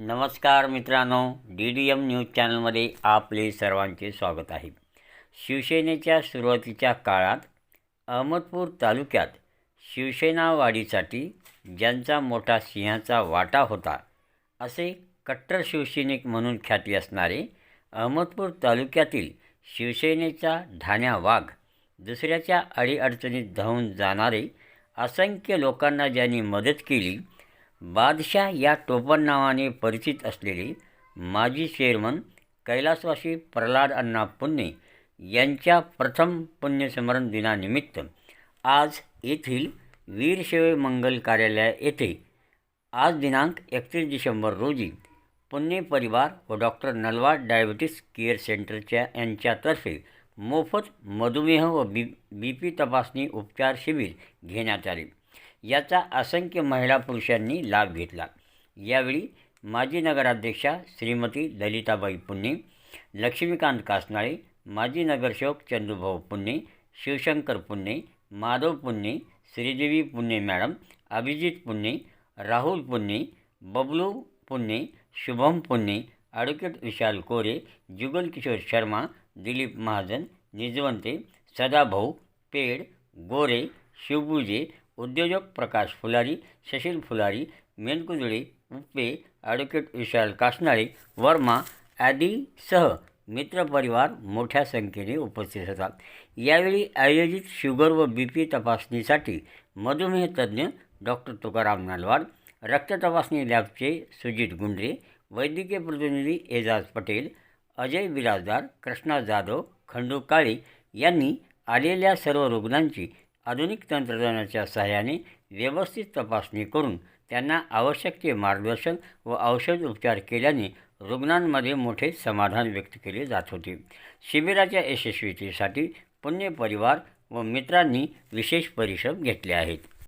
नमस्कार मित्रांनो D D M news चॅनलमध्ये आपले सर्वांचे स्वागत आहे. शिवसेनेच्या सुरुवातीच्या काळात अहमदपूर तालुक्यात शिवसेना वाढीसाठी ज्यांचा मोठा सिंहाचा वाटा होता असे कट्टर शिवसैनिक म्हणून ख्याती असणारे अहमदपूर तालुक्यातील शिवसेनेचा ढाण्या वाघ दुसऱ्याच्या अडीअडचणीत धावून जाणारे असंख्य लोकांना ज्यांनी मदत केली बादशाह या टोपण नावाने परिचित असलेले माजी चेअरमन कैलासवासी प्रल्हाद अण्णा पुन्ने यांच्या प्रथम पुण्यस्मरण दिनानिमित्त आज येथील वीरशैव मंगल कार्यालय येथे आज दिनांक एकतीस डिसेंबर रोजी पुणे परिवार व डॉक्टर नलवा डायबिटीस केअर सेंटरच्या यांच्यातर्फे मोफत मधुमेह व बी बी पी तपासणी उपचार शिबिर घेण्यात आले. याचा असंख्य महिला पुरुषांनी लाभ घेतला. यावेळी माजी नगराध्यक्षा श्रीमती ललिताबाई पुन्ने लक्ष्मीकांत कासनाळे माजी नगरसेवक चंदूभाऊ पुन्ने शिवशंकर पुन्ने माधव पुणे श्रीदेवी पुन्ने मॅडम अभिजित पुन्ने राहुल पुणे बबलू पुन्ने शुभम पुणे ॲडव्होकेट विशाल कोरे जुगल किशोर शर्मा दिलीप महाजन निजवंते सदाभाऊ पेड गोरे शिवबुजे उद्योजक प्रकाश फुलारी शशील फुलारी मेनकुजळे उप्पे ॲडव्होकेट विशाल कासनाळे वर्मा आदीसह मित्रपरिवार मोठ्या संख्येने उपस्थित होता यावेळी आयोजित शुगर व बी पी तपासणीसाठी मधुमेह तज्ज्ञ डॉक्टर तुकाराम नलवाड रक्त तपासणी लॅबचे सुजित गुंडरे वैद्यकीय प्रतिनिधी एजाज पटेल अजय बिराजदार कृष्णा जाधव खंडू काळे यांनी आलेल्या सर्व रुग्णांची आधुनिक तंत्रज्ञानाच्या सहाय्याने व्यवस्थित तपासणी करून त्यांना आवश्यक ते मार्गदर्शन व औषध उपचार केल्याने रुग्णांमध्ये मोठे समाधान व्यक्त केले जात होते. शिबिराच्या यशस्वीतेसाठी पुण्य परिवार व मित्रांनी विशेष परिश्रम घेतले आहेत.